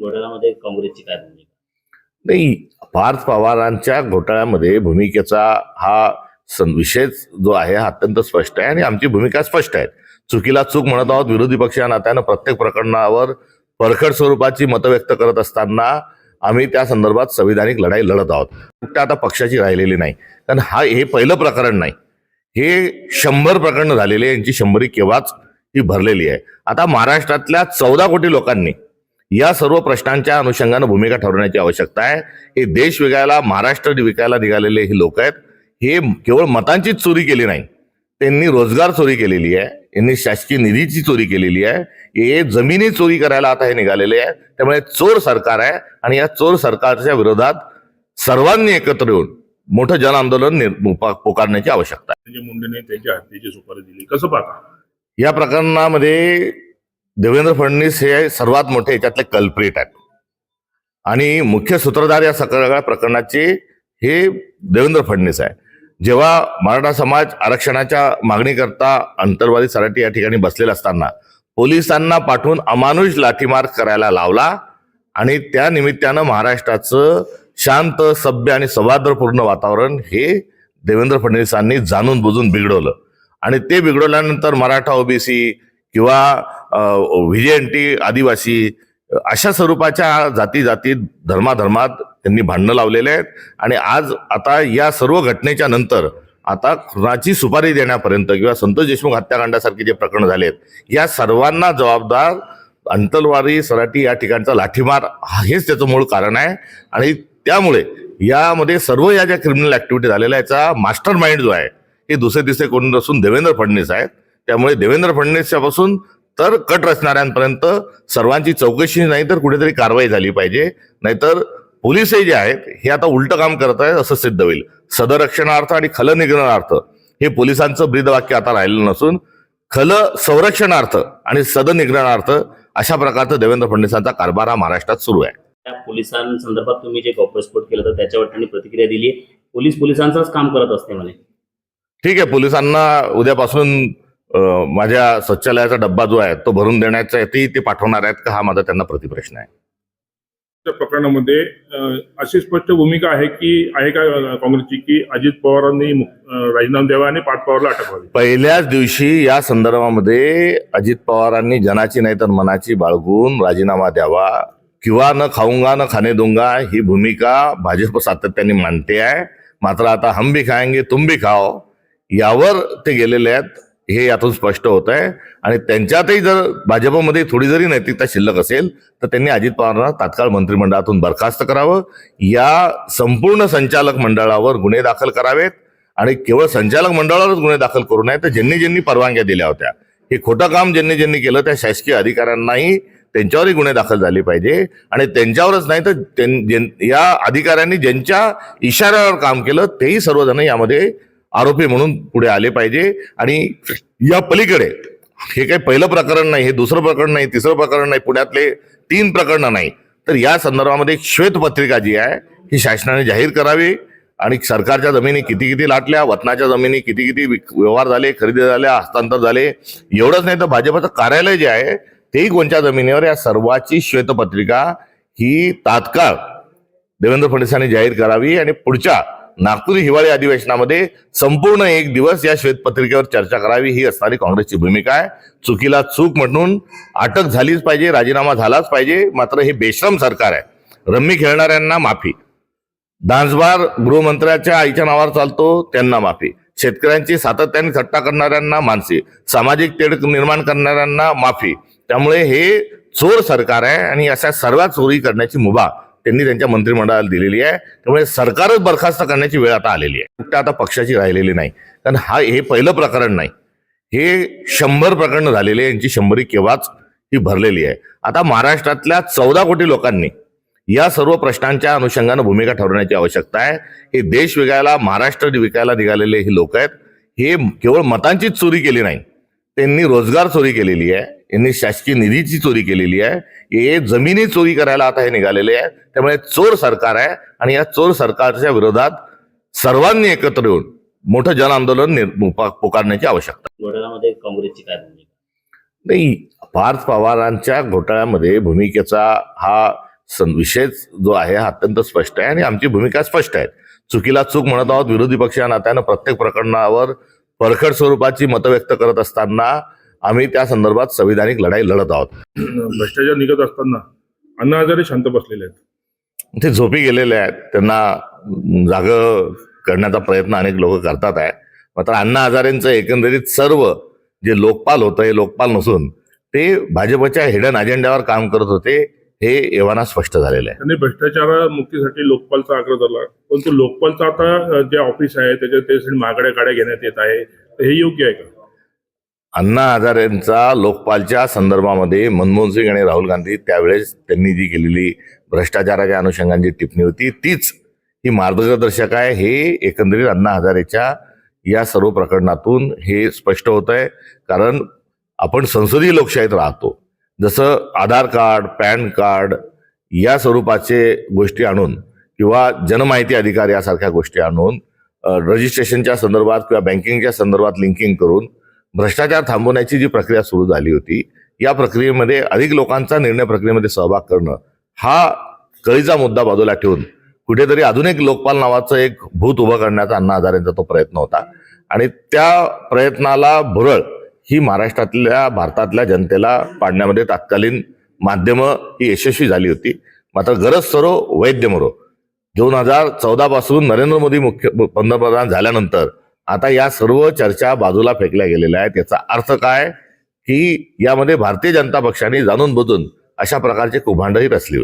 घोटाळ्यामध्ये काँग्रेसची काय भूमिका? नाही पार्थ पवारांच्या घोटाळ्यामध्ये भूमिकेचा हा सं- विषय जो आहे हा अत्यंत स्पष्ट आहे आणि आमची भूमिका स्पष्ट आहे. चुकीला चूक म्हणत आहोत विरोधी पक्ष या नात्यानं प्रत्येक प्रकरणावर परखड स्वरूपाची मतं व्यक्त करत असताना आम्ही त्या संदर्भात संविधानिक लढाई लढत आहोत. फक्त आता पक्षाची राहिलेली नाही. कारण हा हे पहिलं प्रकरण नाही. हे शंभर प्रकरणं झालेली आहे यांची शंभरी केव्हाच ही भरलेली आहे. आता महाराष्ट्रातल्या चौदा कोटी लोकांनी या सर्व प्रश्नांच्या अनुषंगानं भूमिका ठरवण्याची आवश्यकता आहे. हे देश विकायला महाराष्ट्र विकायला निघालेले हे लोक आहेत. हे केवळ मतांचीच चोरी केली नाही. त्यांनी रोजगार चोरी केलेली आहे. यांनी शासकीय निधीची चोरी केलेली आहे. हे जमिनी चोरी करायला आता हे निघालेले आहे. त्यामुळे चोर सरकार आहे आणि या चोर सरकारच्या विरोधात सर्वांनी एकत्र येऊन मोठं जन आंदोलन पुकारण्याची आवश्यकता आहे. मुंडेने त्यांच्या हत्येची सुपारी दिली. कसं पाहता? या प्रकरणामध्ये देवेंद्र फडणवीस हे सर्वात मोठे याच्यातले कल्प्रिट आहेत. आणि मुख्य सूत्रधार या सगळ्या प्रकरणाचे हे देवेंद्र फडणवीस आहे. जेव्हा मराठा समाज आरक्षणाच्या मागणीकरता अंतर्वादी सराटी या ठिकाणी बसलेला असताना पोलिसांना पाठवून अमानुष लाठीमार करायला लावला आणि त्या निमित्तानं महाराष्ट्राचं शांत सभ्य आणि सौहार्दपूर्ण वातावरण हे देवेंद्र फडणवीसांनी जाणून बुजून बिघडवलं. आणि ते बिघडवल्यानंतर मराठा ओबीसी किंवा व्हिजेंटी आदिवासी अशा स्वरूपाच्या जाती जातीत धर्माधर्मात त्यांनी भांडणं लावलेले आहेत. आणि आज आता या सर्व घटनेच्या नंतर आता खुनाची सुपारी देण्यापर्यंत किंवा संतोष देशमुख हत्याकांडासारखे जे प्रकरण झालेत या सर्वांना जबाबदार अंतलवारी सराटी या ठिकाणचा लाठीमार हा- हेच त्याचं मूळ कारण आहे. आणि त्यामुळे यामध्ये सर्व या ज्या क्रिमिनल ऍक्टिव्हिटी झालेल्या याचा मास्टर माइंड जो आहे हे दुसरे तिसरे कोण नसून देवेंद्र फडणवीस आहेत. त्यामुळे देवेंद्र फडणवीसच्यापासून तर कट रचणाऱ्यांपर्यंत सर्वांची चौकशी नाही तर कुठेतरी कारवाई झाली पाहिजे. नाहीतर पोलीसही जे आहेत हे आता उलटं काम करत आहेत असं सिद्ध होईल. सदरक्षणार्थ आणि खल निग्रहणार्थ हे पोलिसांचं ब्रीदवाक्य आता राहिलं नसून खल संरक्षणार्थ आणि सद निग्रहणार्थ अशा प्रकारचा देवेंद्र फडणवीसांचा कारभार हा महाराष्ट्रात सुरू आहे. त्या पोलिसांसंदर्भात तुम्ही जे गौप्यस्फोट केला तर त्याच्यावर त्यांनी प्रतिक्रिया दिली. पोलीस पोलिसांचाच काम करत असते म्हणे. ठीक आहे पोलिसांना उद्यापासून माझ्या शौचालयाचा डब्बा जो आहे तो भरून देण्याचा ते ते पाठवणार आहेत का? हा माझा त्यांना प्रतिप्रश्न आहे. त्या प्रकरणामध्ये अशी स्पष्ट भूमिका आहे की आहे का काँग्रेसची की अजित पवारांनी राजीनामा द्यावा आणि पाच पवारला अटक व्हावी? पहिल्याच दिवशी या संदर्भामध्ये अजित पवारांनी जनाची नाही तर मनाची बाळगून राजीनामा द्यावा किंवा न खाऊंगा न खाणे दूंगा ही भूमिका भाजप सातत्याने मांडते आहे. मात्र आता हम भी खाएंगे तुम भी खाओ यावर ते गेलेले आहेत. हे यातून स्पष्ट होत आहे आणि त्यांच्यातही जर भाजपमध्ये थोडी जरी नैतिकता शिल्लक असेल तर त्यांनी अजित पवारांना तात्काळ मंत्रिमंडळातून बरखास्त करावं. या संपूर्ण संचालक मंडळावर गुन्हे दाखल करावेत. आणि केवळ संचालक मंडळावरच गुन्हे दाखल करू नये तर ज्यांनी ज्यांनी परवानग्या दिल्या होत्या. हे खोटं काम ज्यांनी ज्यांनी केलं त्या शासकीय अधिकाऱ्यांनाही त्यांच्यावरही गुन्हे दाखल झाले पाहिजे. आणि त्यांच्यावरच नाही तर त्यां- ज्यां- या अधिकाऱ्यांनी ज्यांच्या इशाऱ्यावर काम केलं तेही सर्वजण यामध्ये आरोपी म्हणून पुढे आले पाहिजे. आणि या पलीकडे हे काही पहिलं प्रकरण नाही हे दुसरं प्रकरण नाही तिसरं प्रकरण नाही पुण्यातले तीन प्रकरणं नाही. तर या संदर्भामध्ये एक श्वेतपत्रिका जी आहे ही शासनाने जाहीर करावी. आणि सरकारच्या जमिनी किती किती लाटल्या वतनाच्या जमिनी किती किती विक- व्यवहार झाले खरेदी झाल्या हस्तांतर झाले एवढंच नाही तर भाजपचं कार्यालय जे आहे तेही कोणत्या जमिनीवर या सर्वाची श्वेतपत्रिका ही तात्काळ देवेंद्र फडणवीसांनी जाहीर करावी. आणि पुढच्या नागपुरी हिवाळी अधिवेशनामध्ये संपूर्ण एक दिवस या श्वेतपत्रिकेवर चर्चा करावी ही असणारी काँग्रेसची भूमिका आहे. चुकीला चूक म्हणून अटक झालीच पाहिजे राजीनामा झालाच पाहिजे मात्र हे बेश्रम सरकार आहे. रम्मी खेळणाऱ्यांना माफी. डान्सबार गृहमंत्र्याच्या आईच्या नावावर चालतो त्यांना माफी. शेतकऱ्यांची सातत्याने थट्टा करणाऱ्यांना मानसी. सामाजिक तेढ निर्माण करणाऱ्यांना माफी. त्यामुळे हे चोर सरकार आहे आणि अशा सर्व चोरी करण्याची मुभा त्यांनी त्यांच्या मंत्रिमंडळाला दिलेली आहे. त्यामुळे सरकारच बरखास्त करण्याची वेळ आता आलेली आहे. फक्त आता पक्षाची राहिलेली नाही. कारण हा हे पहिलं प्रकरण नाही. हे शंभर प्रकरणं झालेली आहे. यांची शंभरी केव्हाच ही भरलेली आहे. आता महाराष्ट्रातल्या चौदा कोटी लोकांनी या सर्व प्रश्नांच्या अनुषंगानं भूमिका ठरवण्याची आवश्यकता आहे. हे देश विकायला महाराष्ट्र विकायला निघालेले हे लोक आहेत. हे केवळ मतांचीच चोरी केली नाही. त्यांनी रोजगार चोरी केलेली आहे. यांनी शासकीय निधीची चोरी केलेली आहे. हे जमिनी चोरी करायला आता हे निघालेले आहे. त्यामुळे चोर सरकार आहे आणि या चोर सरकारच्या विरोधात सर्वांनी एकत्र येऊन मोठं जन आंदोलन पुकारण्याची आवश्यकता. घोटाळ्यामध्ये काँग्रेसची काय नाही पार्थ पवारांच्या घोटाळ्यामध्ये भूमिकेचा हा विषयच जो आहे हा अत्यंत स्पष्ट आहे आणि आमची भूमिका स्पष्ट आहे. चुकीला चूक म्हणत आहोत विरोधी पक्ष या नात्यानं प्रत्येक प्रकरणावर परखड स्वरूपाची मतं व्यक्त करत असताना आम्ही त्या संदर्भात संविधानिक लढाई लढत आहोत. भ्रष्टाचार निघत असताना अण्णा हजारे शांत बसलेले आहेत. ते झोपी गेलेले आहेत. त्यांना जाग करण्याचा प्रयत्न अनेक लोक करतात आहे. मात्र अण्णा हजारेंचं एकंदरीत सर्व जे लोकपाल होतं हे लोकपाल नसून ते भाजपच्या हिडन अजेंड्यावर काम करत होते हे एव्हाना स्पष्ट झालेलं आहे. त्यांनी भ्रष्टाचार मुक्तीसाठी लोकपालचा आग्रह धरला. परंतु लोकपालचं आता जे ऑफिस आहे त्याच्यात महागड्या गाड्या घेण्यात येत आहे हे योग्य आहे का? अण्णा हजारेंचा लोकपालच्या संदर्भामध्ये मनमोहन सिंग आणि राहुल गांधी त्यावेळेस त्यांनी जी केलेली भ्रष्टाचाराच्या अनुषंगाने जी टिप्पणी होती तीच ही मार्गदर्शक आहे. हे एकंदरीत अण्णा हजारेच्या या सर्व प्रकरणातून हे स्पष्ट होत आहे. कारण आपण संसदीय लोकशाहीत राहतो. जसं आधार कार्ड पॅन कार्ड या स्वरूपाचे गोष्टी आणून किंवा जनमाहिती अधिकार यासारख्या गोष्टी आणून रजिस्ट्रेशनच्या संदर्भात किंवा बँकिंगच्या संदर्भात लिंकिंग करून भ्रष्टाचार थांबवण्याची जी प्रक्रिया सुरू झाली होती या प्रक्रियेमध्ये अधिक लोकांचा निर्णय प्रक्रियेमध्ये सहभाग करणं हा कळीचा मुद्दा बाजूला ठेवून कुठेतरी अजून एक लोकपाल नावाचं एक भूत उभं करण्याचा अण्णा हजारेंचा तो प्रयत्न होता. आणि त्या प्रयत्नाला भुरळ ही महाराष्ट्रातल्या भारतातल्या जनतेला पाडण्यामध्ये तात्कालीन माध्यमं ही यशस्वी झाली होती. मात्र गरज सरो वैद्य मरो. दोन हजार चौदा पासून नरेंद्र मोदी मुख्य पंतप्रधान झाल्यानंतर आता या सर्व चर्चा बाजूला फेकल्या गेलेल्या आहेत. याचा अर्थ काय? की यामध्ये भारतीय जनता पक्षाने जाणून बुजून अशा प्रकारचे कुभांडही रचली